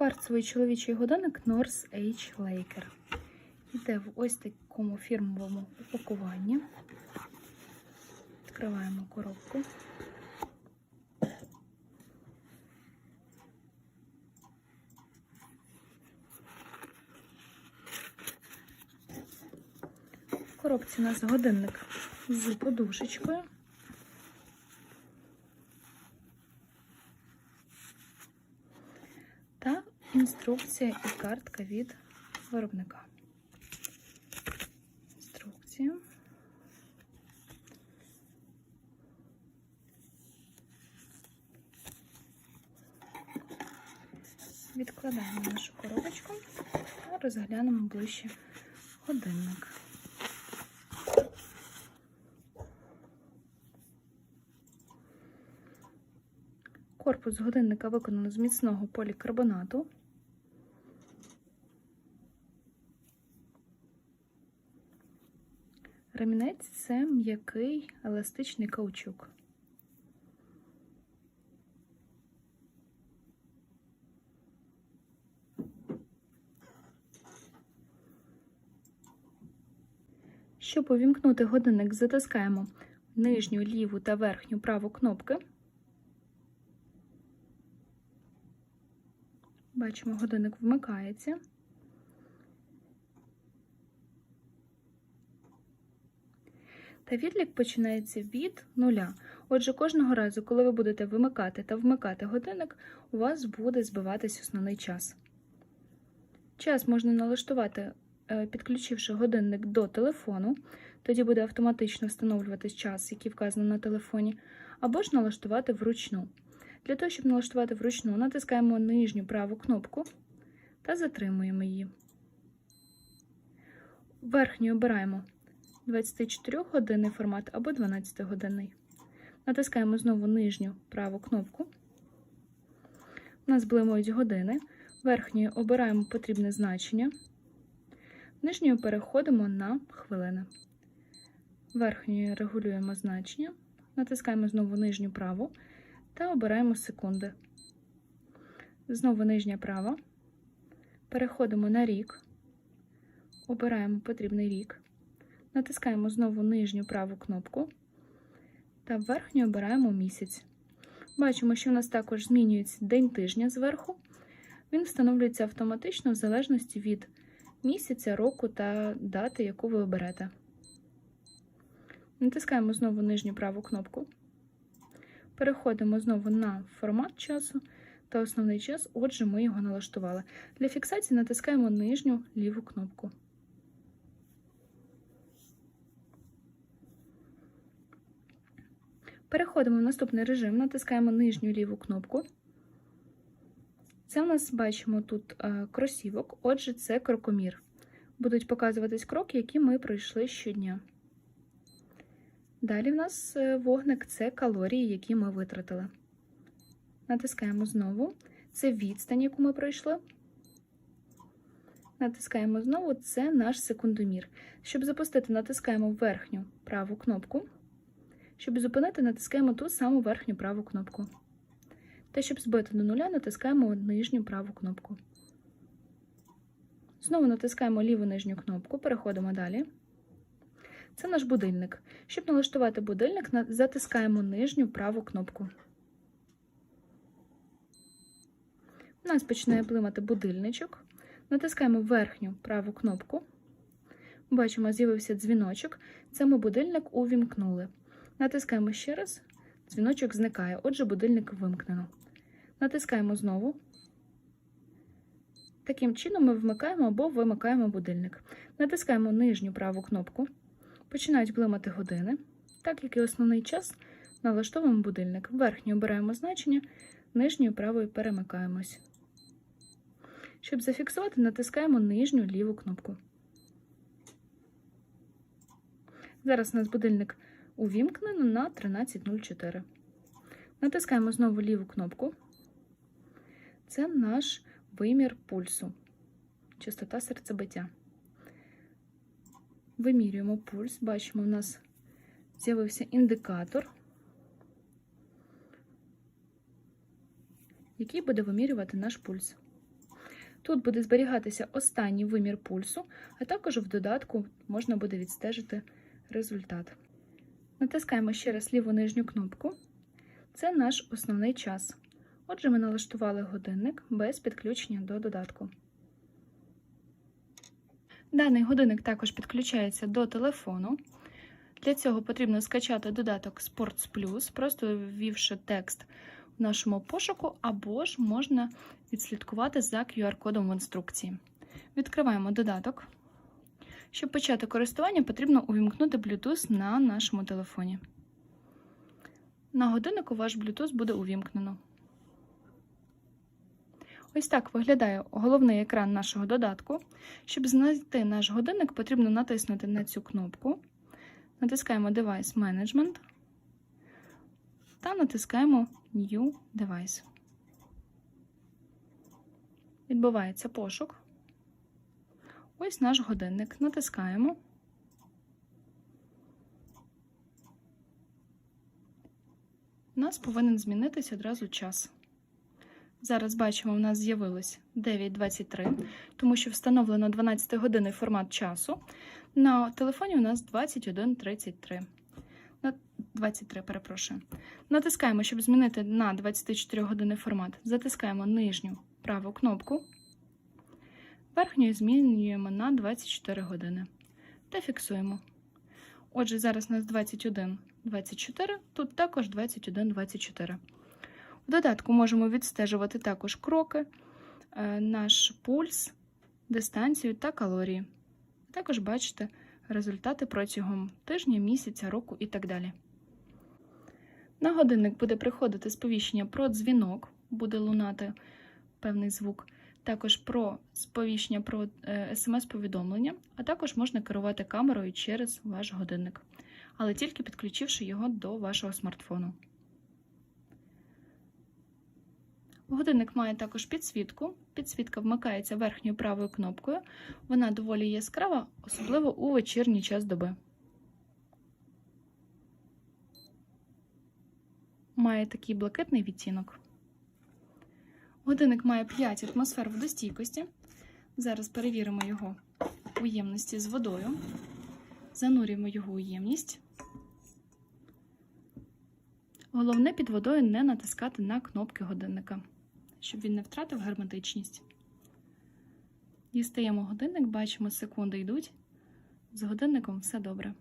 Кварцевий чоловічий годинник North H Laker. Йде в ось такому фірмовому упакуванні. Відкриваємо коробку. В коробці у нас годинник з подушечкою. Та інструкція і картка від виробника. Інструкція. Відкладаємо нашу коробочку та розглянемо ближче годинник. Корпус годинника виконано з міцного полікарбонату. Ремінець це м'який еластичний каучук. Щоб увімкнути годинник, затискаємо нижню ліву та верхню праву кнопки. Бачимо, годинник вмикається. Та відлік починається від нуля. Отже, кожного разу, коли ви будете вимикати та вмикати годинник, у вас буде збиватись основний час. Час можна налаштувати, е, підключивши годинник до телефону, тоді буде автоматично встановлюватись час, який вказано на телефоні, або ж налаштувати вручну. Для того, щоб налаштувати вручну, натискаємо нижню праву кнопку та затримуємо її. Верхню обираємо 24 годинний формат або 12 годинний. Натискаємо знову нижню праву кнопку. У нас блимають години. Верхньою обираємо потрібне значення. Нижньою переходимо на хвилини. Верхньою регулюємо значення. Натискаємо знову нижню праву та обираємо секунди. Знову нижня права. Переходимо на рік, обираємо потрібний рік, натискаємо знову нижню праву кнопку та верхню обираємо місяць. Бачимо, що у нас також змінюється день тижня зверху. Він встановлюється автоматично в залежності від місяця, року та дати, яку ви оберете. Натискаємо знову нижню праву кнопку. Переходимо знову на формат часу та основний час, отже, ми його налаштували. Для фіксації натискаємо нижню ліву кнопку. Переходимо в наступний режим, натискаємо нижню ліву кнопку. Це в нас бачимо тут е, кросівок, отже, це крокомір. Будуть показуватись кроки, які ми пройшли щодня. Далі в нас е, вогник це калорії, які ми витратили. Натискаємо знову. Це відстань, яку ми пройшли. Натискаємо знову це наш секундомір. Щоб запустити, натискаємо верхню праву кнопку. Щоб зупинити, натискаємо ту саму верхню праву кнопку. Та щоб збити до нуля, натискаємо нижню праву кнопку. Знову натискаємо ліву нижню кнопку, переходимо далі. Це наш будильник. Щоб налаштувати будильник, затискаємо нижню праву кнопку. У нас починає блимати будильничок. Натискаємо верхню праву кнопку. Бачимо, з'явився дзвіночок. Це ми будильник увімкнули. Натискаємо ще раз, дзвіночок зникає, отже, будильник вимкнено. Натискаємо знову. Таким чином ми вмикаємо або вимикаємо будильник. Натискаємо нижню праву кнопку. Починають блимати години. Так як і основний час, налаштовуємо будильник. Верхню обираємо значення, нижньою правою перемикаємось. Щоб зафіксувати, натискаємо нижню ліву кнопку. Зараз у нас будильник увімкнено на 13.04. Натискаємо знову ліву кнопку. Це наш вимір пульсу, частота серцебиття. Вимірюємо пульс, бачимо, у нас з'явився індикатор, який буде вимірювати наш пульс. Тут буде зберігатися останній вимір пульсу, а також в додатку можна буде відстежити результат. Натискаємо ще раз ліву нижню кнопку. Це наш основний час. Отже, ми налаштували годинник без підключення до додатку. Даний годинник також підключається до телефону. Для цього потрібно скачати додаток Sports Plus, просто ввівши текст в нашому пошуку, або ж можна відслідкувати за QR-кодом в інструкції. Відкриваємо додаток. Щоб почати користування, потрібно увімкнути Bluetooth на нашому телефоні. На годиннику ваш Bluetooth буде увімкнено. Ось так виглядає головний екран нашого додатку. Щоб знайти наш годинник, потрібно натиснути на цю кнопку. Натискаємо Device Management та натискаємо New Device. Відбувається пошук. Ось наш годинник. Натискаємо. У нас повинен змінитися одразу час. Зараз бачимо, у нас з'явилось 9.23, тому що встановлено 12 годинний формат часу. На телефоні у нас 21.33. 23, перепрошую. Натискаємо, щоб змінити на 24 годинний формат. Затискаємо нижню праву кнопку. Верхньою змінюємо на 24 години. Та фіксуємо. Отже, зараз у нас 21.24, тут також 21.24. В додатку можемо відстежувати також кроки, е, наш пульс, дистанцію та калорії. Також бачите результати протягом тижня, місяця, року і так далі. На годинник буде приходити сповіщення про дзвінок, буде лунати певний звук, також про сповіщення про е, смс-повідомлення, а також можна керувати камерою через ваш годинник, але тільки підключивши його до вашого смартфону. Годинник має також підсвітку. Підсвітка вмикається верхньою правою кнопкою. Вона доволі яскрава, особливо у вечірній час доби. Має такий блакитний відтінок. Годинник має 5 атмосфер водостійкості. Зараз перевіримо його у ємності з водою. Занурюємо його у ємність. Головне під водою не натискати на кнопки годинника, щоб він не втратив герметичність. Дістаємо годинник, бачимо, секунди йдуть. З годинником все добре.